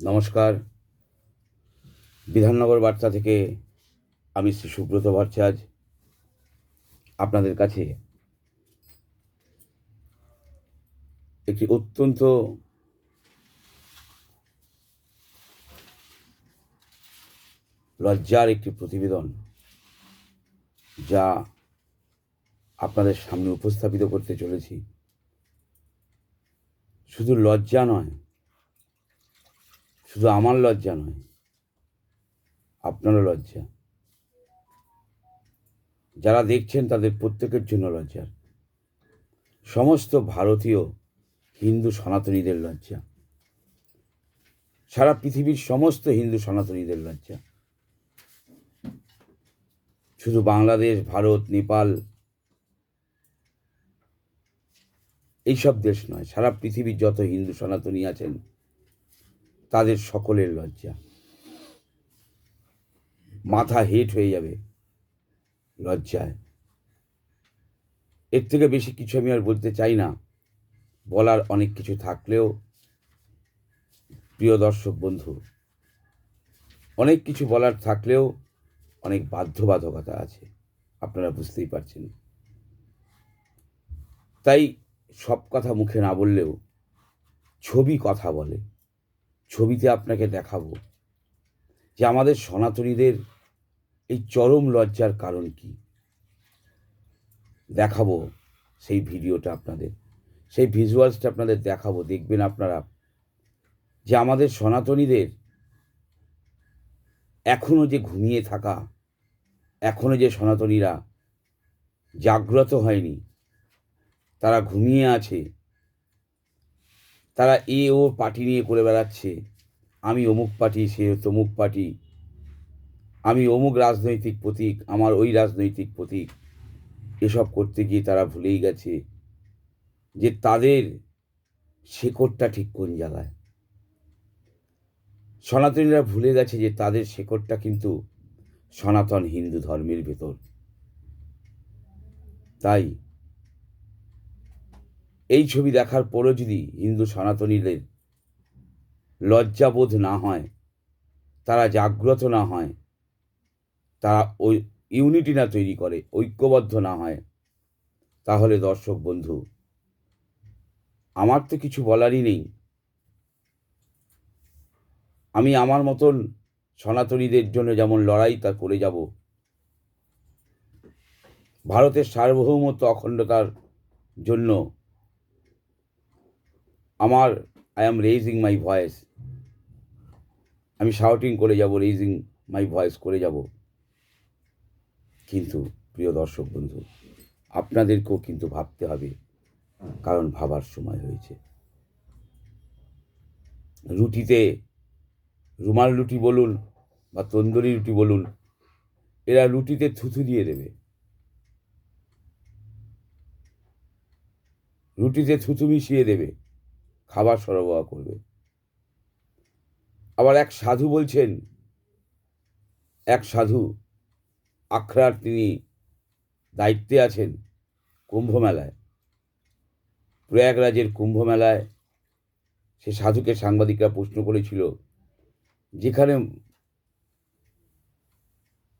নমস্কার। বিধাননগর বার্তা থেকে আমি শ্রী সুব্রত ভট্টাচার্য আপনাদের কাছে একটি অত্যন্ত লজ্জার একটি প্রতিবেদন যা আপনাদের সামনে উপস্থাপিত করতে চলেছি। শুধু লজ্জা নয় শুধু আমার লজ্জা নয়, আপনারও লজ্জা। যারা দেখছেন তাদের প্রত্যেকের জন্য লজ্জার সমস্ত ভারতীয় হিন্দু সনাতনীদের লজ্জা। সারা পৃথিবীর সমস্ত হিন্দু সনাতনীদের লজ্জা। শুধু বাংলাদেশ, ভারত, নেপাল, এইসব দেশ নয়, সারা পৃথিবীর যত হিন্দু সনাতনী আছেন তাদের সকলের লজ্জা। মাথা হেট হয়ে যাবে লজ্জায়। এর থেকে বেশি কিছু আমি আর বলতে চাই না। বলার অনেক কিছু থাকলেও, প্রিয় দর্শক বন্ধু, অনেক কিছু বলার থাকলেও অনেক বাধ্যবাধকতা আছে। আপনারা বুঝতেই পারছেন। তাই সব কথা মুখে না বললেও ছবি কথা বলে। ছবিতে আপনাকে দেখাবো যে আমাদের সনাতনীদের এই চরম লজ্জার কারণ কি। দেখাবো সেই ভিডিওটা আপনাদের, সেই ভিজুয়ালসটা আপনাদের দেখাবো, দেখবেন আপনারা যে আমাদের সনাতনীদের এখনও যে ঘুমিয়ে থাকা এখনও যে সনাতনীরা জাগ্রত হয়নি, তারা ঘুমিয়ে আছে তারা এ ও পার্টি নিয়ে করে বেড়াচ্ছে। আমি অমুক পার্টি, সে তমুক পার্টি। আমি অমুক রাজনৈতিক প্রতীক, আমার ওই রাজনৈতিক প্রতীক। এসব করতে গিয়ে তারা ভুলেই গেছে যে তাদের শেকড়টা ঠিক কোন জায়গায়। সনাতনীরা ভুলে গেছে যে তাদের শেকড়টা কিন্তু সনাতন হিন্দু ধর্মের ভেতর। তাই এই ছবি দেখার পরও যদি হিন্দু সনাতনীদের লজ্জাবোধ না হয়, তারা জাগ্রত না হয়, তারা ওই ইউনিটি না তৈরি করে, ঐক্যবদ্ধ না হয়, তাহলে দর্শক বন্ধু, আমার তো কিছু বলারই নেই। আমি আমার মতন সনাতনীদের জন্য যেমন লড়াই তা করে যাব, ভারতের সার্বভৌমত্ব অখণ্ডতার জন্য আমার I am raising my voice আমি শাউটিং করে যাব রেইজিং মাই ভয়েস করে যাব। কিন্তু, প্রিয় দর্শক বন্ধু, আপনাদেরকেও কিন্তু ভাবতে হবে, কারণ ভাবার সময় হয়েছে। রুটিতে, রুমাল রুটি বলুন বা তন্দুরি রুটি বলুন, এরা রুটিতে থুথু দিয়ে দেবে। রুটিতে থুথু মিশিয়ে দেবে। খাবার সরবরাহ করবে। আবার এক সাধু বলছেন, এক সাধু, আখড়ার তিনি দায়িত্বে আছেন কুম্ভ মেলায় প্রয়াগরাজের কুম্ভ মেলায় সে সাধুকে সাংবাদিকরা প্রশ্ন করেছিল, যেখানে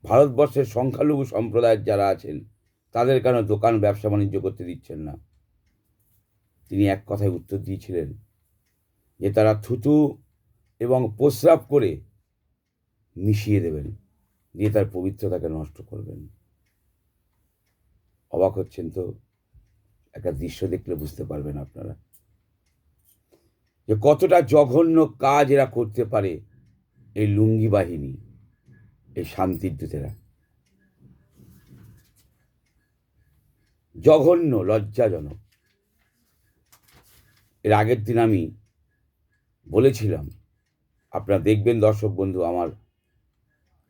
ভারতবর্ষের সংখ্যালঘু সম্প্রদায়ের যারা আছেন, তাদের কেন দোকান ব্যবসা বাণিজ্য করতে দিচ্ছেন না? তিনি এক কথায় উত্তর দিয়েছিলেন যে তারা থুতু এবং প্রস্রাব করে মিশিয়ে দেবেন, দিয়ে তার পবিত্রতাকে নষ্ট করবেন। অবাক হচ্ছেন তো, একটা দৃশ্য দেখলে বুঝতে পারবেন আপনারা। যে কতটা জঘন্য কাজ এরা করতে পারে এই লুঙ্গি বাহিনী, এই শান্তির দূতেরা। জঘন্য, লজ্জাজনক। এর আগের দিন আমি বলেছিলাম, আপনারা দেখবেন দর্শক বন্ধু, আমার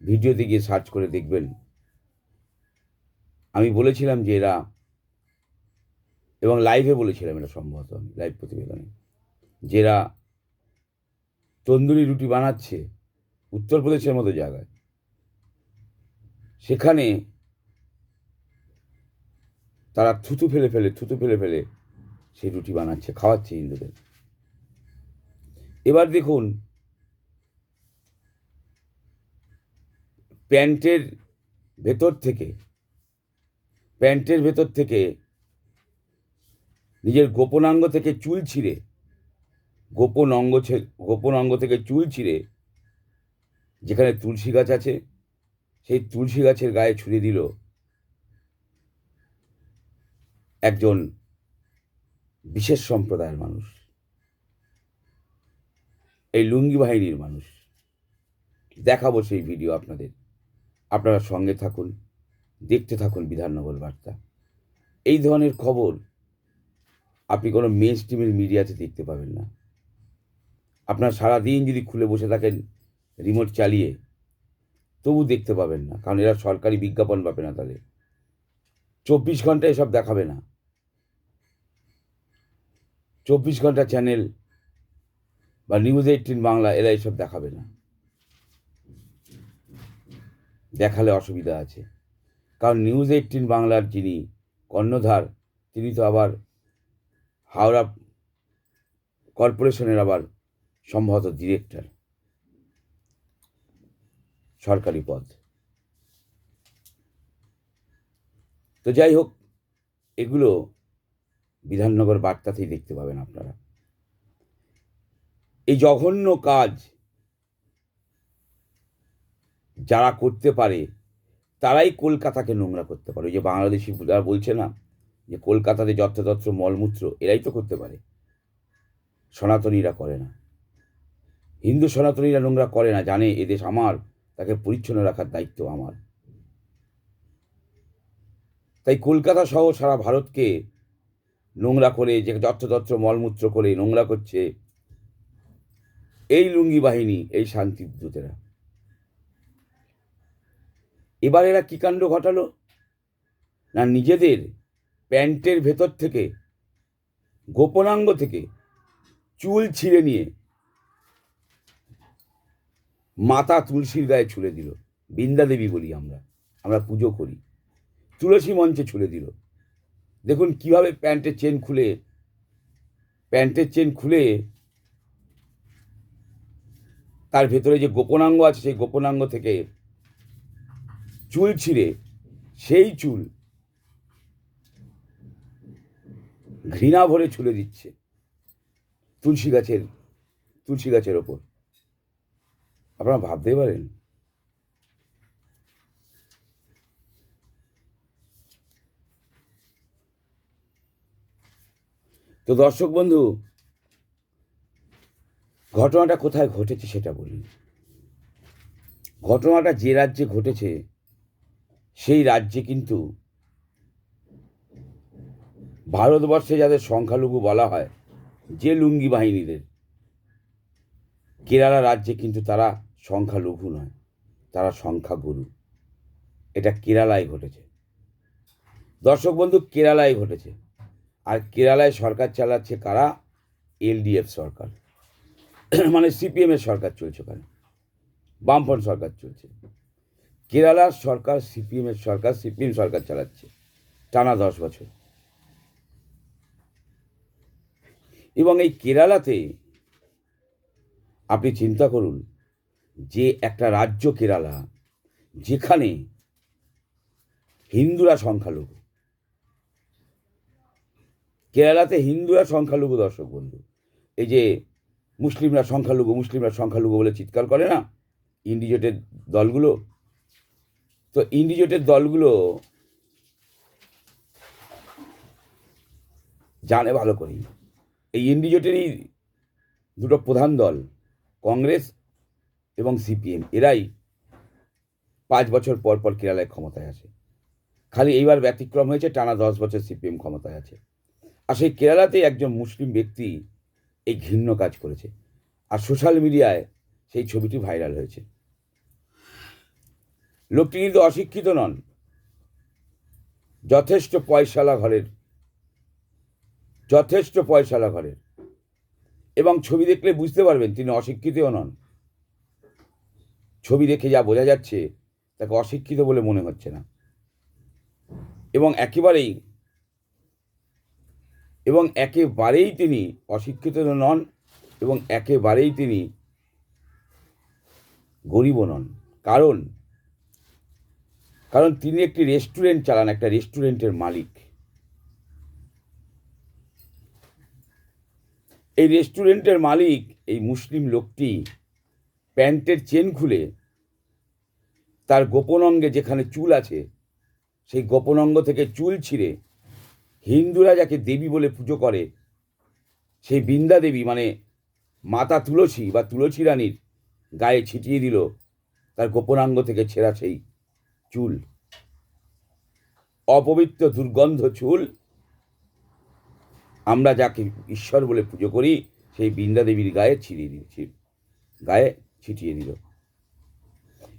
ভিডিওতে গিয়ে সার্চ করে দেখবেন। আমি বলেছিলাম যে এরা, এবং লাইভে বলেছিলাম এটা সম্ভবত আমি লাইভ প্রতিবেদনে, যে এরা তন্দুরি রুটি বানাচ্ছে উত্তরপ্রদেশের মতো জায়গায়। সেখানে তারা থুতু ফেলে ফেলে, থুতু ফেলে ফেলে সে রুটি বানাচ্ছে, খাওয়াচ্ছে হিন্দুদের। এবার দেখুন, প্যান্টের ভেতর থেকে, প্যান্টের ভেতর থেকে নিজের গোপনাঙ্গ থেকে চুল ছিঁড়ে গোপন অঙ্গ গোপন অঙ্গ থেকে চুল ছিঁড়ে, যেখানে তুলসী গাছ আছে, সেই তুলসী গাছের গায়ে ছুঁড়ে দিল একজন বিশেষ সম্প্রদায়ের মানুষ। এই লুঙ্গি বাহিনীর মানুষ। দেখাবো সেই ভিডিও আপনাদের। আপনারা সঙ্গে থাকুন, দেখতে থাকুন বিধাননগর বার্তা। এই ধরনের খবর আপনি কোনো মেন স্ট্রিমের মিডিয়াতে দেখতে পাবেন না। আপনার সারাদিন যদি খুলে বসে থাকেন রিমোট চালিয়ে, তবু দেখতে পাবেন না, কারণ এরা সরকারি বিজ্ঞাপন পাবে না তাহলে চব্বিশ ঘণ্টা এসব দেখাবে না। চব্বিশ ঘণ্টা চ্যানেল বা নিউজ এইটিন বাংলা এরা এসব দেখাবে না। দেখালে অসুবিধা আছে। কারণ নিউজ এইটিন বাংলার যিনি কর্ণধার, তিনি তো আবার হাওড়া কর্পোরেশনের আবার সম্ভবত ডিরেক্টর সরকারি পদ। তো যাই হোক, এগুলো বিধাননগর বার্তাতেই দেখতে পাবেন আপনারা। এই জঘন্য কাজ যারা করতে পারে, তারাই কলকাতাকে নোংরা করতে পারে। ওই যে বাংলাদেশি যারা বলছে না যে কলকাতাতে যত্রতত্র মলমূত্র, এরাই তো করতে পারে। সনাতনীরা করে না। হিন্দু সনাতনীরা নোংরা করে না, জানে এদেশ আমার, তাকে পরিচ্ছন্ন রাখার দায়িত্ব আমার। তাই কলকাতা সহ সারা ভারতকে নোংরা করে যে যত্রতত্র মলমূত্র করে নোংরা করছে, এই লুঙ্গি বাহিনী, এই শান্তিদূতেরা এবার এরা কী কাণ্ড ঘটালো? না নিজেদের প্যান্টের ভেতর থেকে, গোপনাঙ্গ থেকে চুল ছিঁড়ে নিয়ে মাতা তুলসীর গায়ে ছুঁড়ে দিল। বৃন্দা দেবী বলি আমরা আমরা পুজো করি। তুলসী মঞ্চে ছুঁড়ে দিল। দেখুন কীভাবে প্যান্টের চেন খুলে, প্যান্টের চেন খুলে তার ভেতরে যে গোপনাঙ্গ আছে, সেই গোপনাঙ্গ থেকে চুল ছিঁড়ে, সেই চুল ঘৃণা ভরে ছুলে দিচ্ছে তুলসী গাছের তুলসী গাছের ওপর। আপনারা ভাবতে পারেন। তো দর্শক বন্ধু, ঘটনাটা কোথায় ঘটেছে সেটা বলি। ঘটনাটা যে রাজ্যে ঘটেছে, সেই রাজ্যে কিন্তু ভারতবর্ষে যাদের সংখ্যালঘু বলা হয়, যে লুঙ্গি বাহিনীদের, কেরালা রাজ্যে কিন্তু তারা সংখ্যালঘু নয়, তারা সংখ্যাগুরু। এটা কেরালায় ঘটেছে। দর্শক বন্ধু, কেরালায় ঘটেছে। আর কেরালায় সরকার চালাচ্ছে কারা? এলডিএফ সরকার। মানে সিপিএমের সরকার চলছে ওখানে। বামফ্রন্ট সরকার চলছে। কেরালার সরকার সিপিএমের সরকার সিপিএম সরকার চালাচ্ছে টানা দশ বছর। এবং এই কেরালাতে আপনি চিন্তা করুন, যে একটা রাজ্য কেরালা, যেখানে হিন্দুরা সংখ্যালঘু কেরালাতে হিন্দুরা সংখ্যালঘু দর্শক, বন্ধু। এই যে মুসলিমরা সংখ্যালঘু মুসলিমরা সংখ্যালঘু বলে চিৎকার করে না? ইন্ডিজোটের দলগুলো? তো ইন্ডিজোটের দলগুলো জানে ভালো করেই। এই ইন্ডিজোটেরই দুটো প্রধান দল, কংগ্রেস এবং সিপিএম। এরাই পাঁচ বছর পর পর কেরালায় ক্ষমতায় আসে। খালি এইবার ব্যতিক্রম হয়েছে, টানা দশ বছর সিপিএম ক্ষমতায় আছে। আর সেই কেরালাতে একজন মুসলিম ব্যক্তি এই ঘৃণ্য কাজ করেছে। আর সোশ্যাল মিডিয়ায় সেই ছবিটি ভাইরাল হয়েছে। লোকটি কিন্তু অশিক্ষিত নন। যথেষ্ট পয়সালা ঘরের, যথেষ্ট পয়সালা ঘরের। এবং ছবি দেখলে বুঝতে পারবেন তিনি অশিক্ষিতও নন। ছবি দেখে যা বোঝা যাচ্ছে, তাকে অশিক্ষিত বলে মনে হচ্ছে না। এবং একেবারেই এবং একেবারেই তিনি অশিক্ষিত নন এবং একেবারেই তিনি গরিবও নন। কারণ কারণ তিনি একটি রেস্টুরেন্ট চালান, একটা রেস্টুরেন্টের মালিক। এই রেস্টুরেন্টের মালিক, এই মুসলিম লোকটি প্যান্টের চেন খুলে তার গোপন অঙ্গে যেখানে চুল আছে, সেই গোপন অঙ্গ থেকে চুল ছিঁড়ে হিন্দুরা যাকে দেবী বলে পুজো করে, সেই বৃন্দা দেবী মানে মাতা তুলসী বা তুলসী রানীর গায়ে ছিটিয়ে দিল, তার গোপনাঙ্গ থেকে ছেঁড়া সেই চুল। অপবিত্র দুর্গন্ধ চুল। আমরা যাকে ঈশ্বর বলে পুজো করি, সেই বৃন্দা দেবীর গায়ে ছিটিয়ে দিয়েছি গায়ে ছিটিয়ে দিল।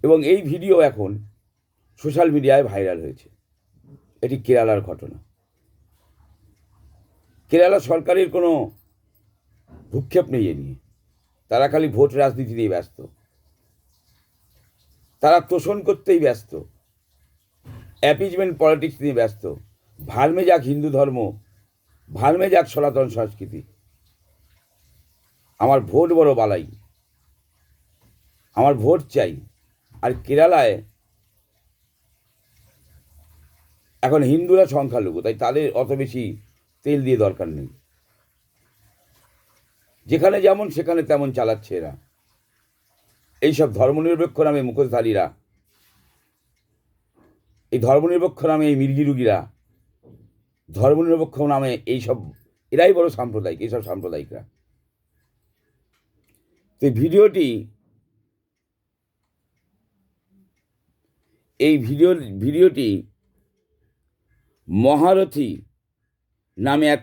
এবং এই ভিডিও এখন সোশ্যাল মিডিয়ায় ভাইরাল হয়েছে। এটি কেরালার ঘটনা। কেরালা সরকারের কোনো ভূক্ষেপ নেই এ নিয়ে। তারা খালি ভোট রাজনীতি নিয়ে ব্যস্ত। তারা তোষণ করতেই ব্যস্ত। অ্যাপিজমেন্ট পলিটিক্স নিয়ে ব্যস্ত। ভালমে যাক হিন্দু ধর্ম, ভালমে যাক সনাতন সংস্কৃতি। আমার ভোট বড় বালাই। আমার ভোট চাই। আর কেরালায় এখন হিন্দুরা সংখ্যালঘু, তাই তাদের অত বেশি তেল দিয়ে দরকার নেই। যেখানে যেমন সেখানে তেমন চালাচ্ছে এরা। এইসব ধর্মনিরপেক্ষ নামে মুখোশধারীরা, এই ধর্মনিরপেক্ষ নামে এই মির্গিরুগিরা ধর্মনিরপেক্ষ নামে এইসব, এরাই বড় সাম্প্রদায়িক, এইসব সাম্প্রদায়িকরা। তো ভিডিওটি, এই ভিডিও ভিডিওটি মহারথী নামে এক,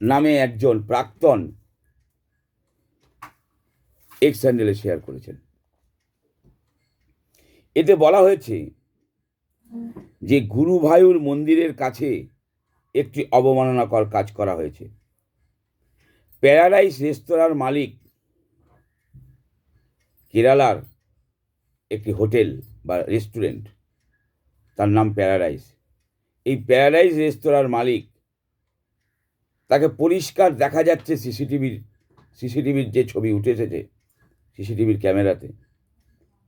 নামে একজন প্রাক্তন এক্স হ্যান্ডেলে শেয়ার করেছেন। এতে বলা হয়েছে যে গুরুভায়ুর মন্দিরের কাছে একটি অবমাননাকর কাজ করা হয়েছে। প্যারাডাইস রেস্তোরাঁর মালিক কেরালার একটি হোটেল বা রেস্টুরেন্ট, তার নাম প্যারাডাইস এই প্যারাডাইজ রেস্তোরাঁর মালিক। তাকে পরিষ্কার দেখা যাচ্ছে সিসিটিভির সিসিটিভির যে ছবি উঠে এসেছে, সিসিটিভির ক্যামেরাতে।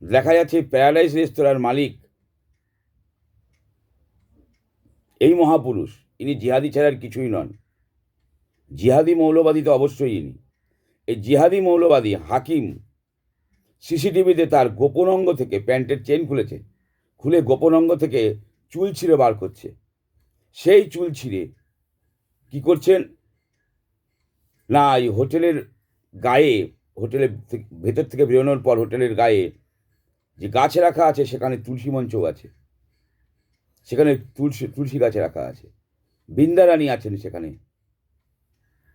দেখা যাচ্ছে প্যারাডাইজ রেস্তোরাঁর মালিক এই মহাপুরুষ। ইনি জিহাদি ছাড়ার কিছুই নন। জিহাদি মৌলবাদী তো অবশ্যই ইনি। এই জিহাদি মৌলবাদী হাকিম সিসিটিভিতে তার গোপন অঙ্গ থেকে প্যান্টের চেন খুলেছে, খুলে গোপন অঙ্গ থেকে চুল ছিঁড়ে বার করছে। সেই চুল ছিঁড়ে কি করছেন? না, এই হোটেলের গায়ে হোটেলের ভেতর থেকে বেরোনোর পর হোটেলের গায়ে যে গাছ রাখা আছে, সেখানে তুলসী মঞ্চও আছে। সেখানে তুলসী তুলসী গাছ রাখা আছে। বৃন্দারানী আছেন সেখানে।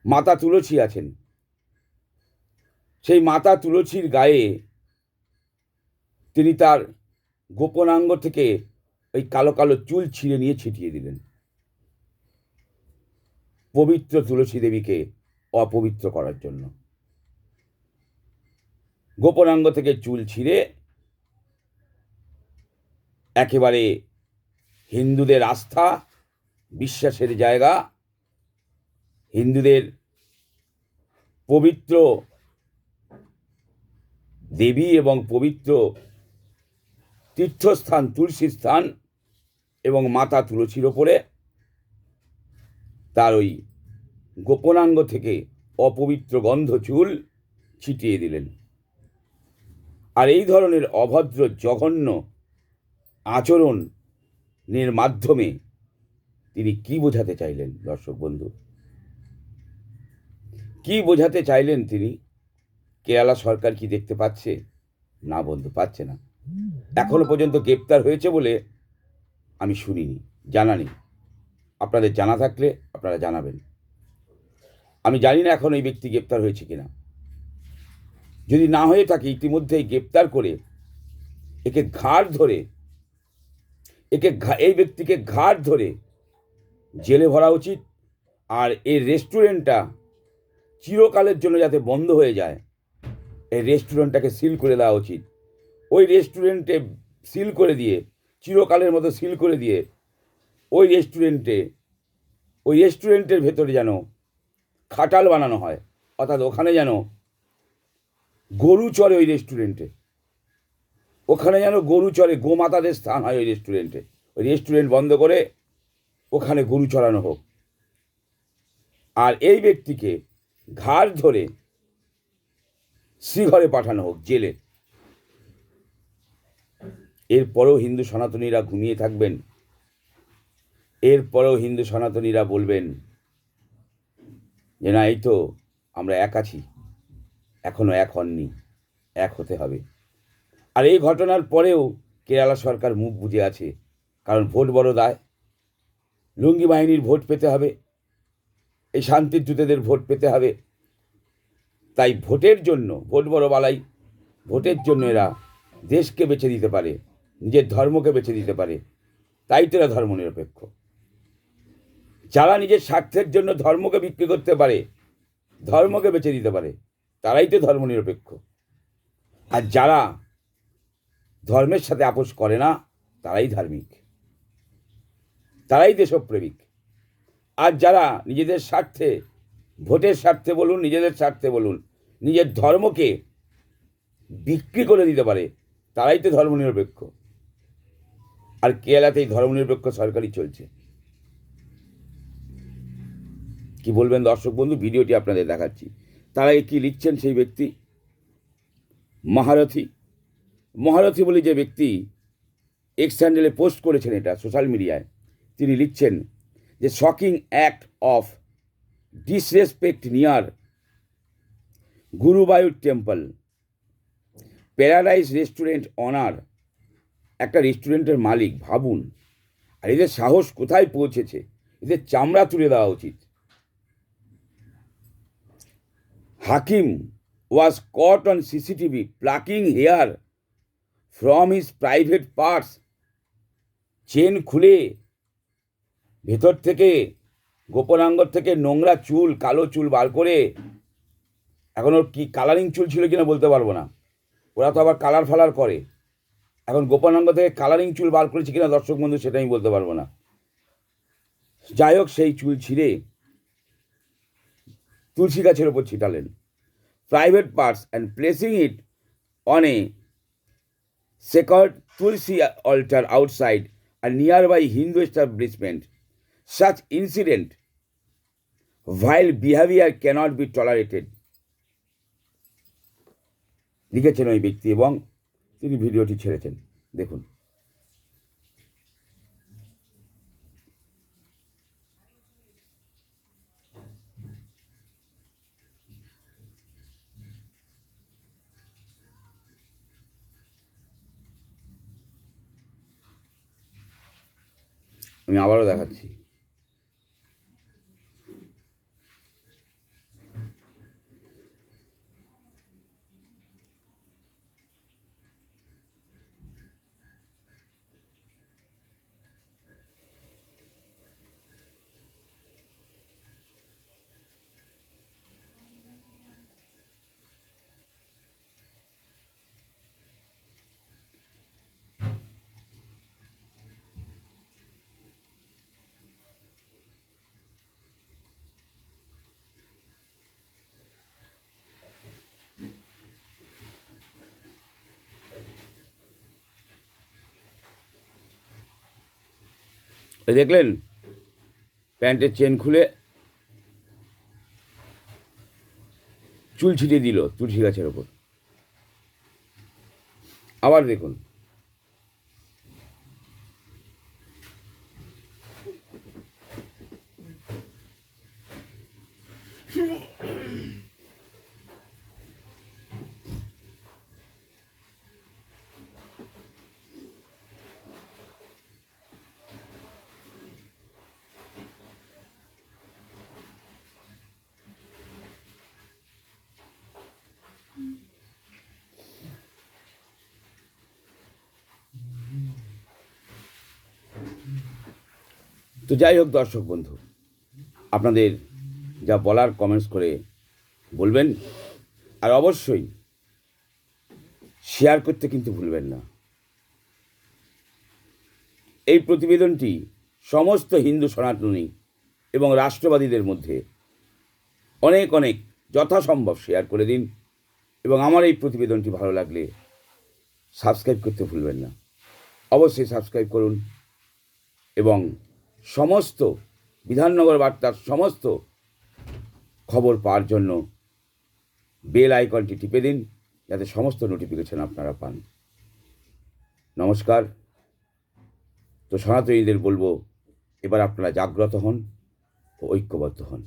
মাতা তুলসী আছেন। সেই মাতা তুলসীর গায়ে তিনি তার গোপনাঙ্গ থেকে ওই কালো কালো চুল ছিঁড়ে নিয়ে ছিটিয়ে দিলেন। পবিত্র তুলসী দেবীকে অপবিত্র করার জন্য। গোপনাঙ্গ থেকে চুল ছিঁড়ে একেবারে হিন্দুদের আস্থা, বিশ্বাসের জায়গা, হিন্দুদের পবিত্র দেবী এবং পবিত্র তীর্থস্থান তুলসী স্থান এবং মাতা তুলসীর ওপরে তার ওই গোপনাঙ্গ থেকে অপবিত্র গন্ধ চুল ছিটিয়ে দিলেন। আর এই ধরনের অভদ্র জঘন্য আচরণের মাধ্যমে তিনি কি বোঝাতে চাইলেন, দর্শক বন্ধু? কি বোঝাতে চাইলেন তিনি? কেরালা সরকার কি দেখতে পাচ্ছে? না বন্ধু, পাচ্ছে না। এখনও পর্যন্ত গ্রেপ্তার হয়েছে বলে আমি শুনিনি, জানা নেই। আপনাদের জানা থাকলে আপনারা জানাবেন। আমি জানি না এখন এই ব্যক্তি গ্রেপ্তার হয়েছে কিনা। যদি না হয়ে থাকে ইতিমধ্যেই গ্রেপ্তার করে একে ঘাড় ধরে, একে এই ব্যক্তিকে ঘাড় ধরে জেলে ভরা উচিত আর এই রেস্টুরেন্টটা চিরকালের জন্য যাতে বন্ধ হয়ে যায়, এই রেস্টুরেন্টটাকে সিল করে দেওয়া উচিত। ওই রেস্টুরেন্টে সিল করে দিয়ে, চিরকালের মতো সিল করে দিয়ে ওই রেস্টুরেন্টে ওই রেস্টুরেন্টের ভেতরে যেন খাটাল বানানো হয়, অর্থাৎ ওখানে যেন গরু চড়ে ওই রেস্টুরেন্টে ওখানে যেন গরু চড়ে গোমাতাদের স্থান হয় ওই রেস্টুরেন্টে ওই রেস্টুরেন্ট বন্ধ করে ওখানে গরু চড়ানো হোক। আর এই ব্যক্তিকে ঘাড় ধরে শ্রীঘরে পাঠানো হোক, জেলে। এরপরেও হিন্দু সনাতনীরা ঘুমিয়ে থাকবেন। এরপরেও হিন্দু সনাতনীরা বলবেন যে, না, এই তো আমরা এক আছি। এখনও এক হননি। এক হতে হবে। আর এই ঘটনার পরেও কেরালা সরকার মুখ বুজে আছে, কারণ ভোট বড় দায়। লুঙ্গি বাহিনীর ভোট পেতে হবে। এই শান্তির দূতেদের ভোট পেতে হবে। তাই ভোটের জন্য, ভোট বড় বালাই, ভোটের জন্য এরা দেশকে বেছে দিতে পারে, নিজের ধর্মকে বেছে দিতে পারে। তাই তো এরা ধর্মনিরপেক্ষ। যারা নিজের স্বার্থের জন্য ধর্মকে বিক্রি করতে পারে, ধর্মকে বেছে দিতে পারে, তারাই তো ধর্মনিরপেক্ষ। আর যারা ধর্মের সাথে আপোষ করে না, তারাই ধার্মিক। তারাই দেশপ্রেমিক। আর যারা নিজেদের স্বার্থে, ভোটের স্বার্থে বলুন, নিজেদের স্বার্থে বলুন, নিজের ধর্মকে বিক্রি করে দিতে পারে, তারাই তো ধর্মনিরপেক্ষ। আর কেরালাতেই ধর্মনিরপেক্ষ সরকারই চলছে। কি বলবেন দর্শক বন্ধু? ভিডিওটি আপনাদের দেখাচ্ছি। তারা কি লিখছেন সেই ব্যক্তি? মহারথী। মহারথী বলে যে ব্যক্তি এক্স হ্যান্ডেলে পোস্ট করেছেন এটা সোশ্যাল মিডিয়ায় তিনি লিখছেন যে shocking act of disrespect near Guruvayur temple paradise restaurant owner একটা রেস্টুরেন্টের মালিক, ভাবুন। আর এদের সাহস কোথায় পৌঁছেছে? এদের চামড়া তুলে দেওয়া উচিত। Hakim was caught on CCTV plucking hair from his private parts chain খুলে ভেতর থেকে গোপনাঙ্গর থেকে নোংরা চুল, কালো চুল বার করে, এখন ওর কী কালারিং চুল ছিল কিনা বলতে পারব না। ওরা তো আবার কালার ফালার করে। এখন গোপনাঙ্গ থেকে কালারিং চুল বার করেছে কিনা দর্শক বন্ধু সেটা আমি বলতে পারব না। যাই হোক, সেই চুল ছিঁড়ে তুলসী গাছের ওপর ছিটালেন। Private parts and placing it on a sacred tulsi altar outside and nearby Hindu establishment such incident vile behaviour cannot be tolerated লিখেছেন ওই ব্যক্তি এবং তিনি ভিডিওটি ছেড়েছেন। দেখুন। আমি আবারও দেখাচ্ছি। দেখলেন প্যান্টের চেন খুলে চুল ছিটিয়ে দিল তুলসী গাছের ওপর। আবার দেখুন। তো যাই হোক, দর্শক বন্ধু, আপনাদের যা বলার কমেন্টস করে বলবেন, আর অবশ্যই শেয়ার করতে কিন্তু ভুলবেন না। এই প্রতিবেদনটি সমস্ত হিন্দু সনাতনী এবং রাষ্ট্রবাদীদের মধ্যে অনেক অনেক যথাসম্ভব শেয়ার করে দিন এবং আমার এই প্রতিবেদনটি ভালো লাগলে সাবস্ক্রাইব করতে ভুলবেন না। অবশ্যই সাবস্ক্রাইব করুন এবং সমস্ত বিধাননগর বার্তার সমস্ত খবর পাওয়ার জন্য বেল আইকনটি টিপে দিন, যাতে সমস্ত নোটিফিকেশন আপনারা পান। নমস্কার। তো সনাতনীদের বলব, এবার আপনারা জাগ্রত হন ও ঐক্যবদ্ধ হন।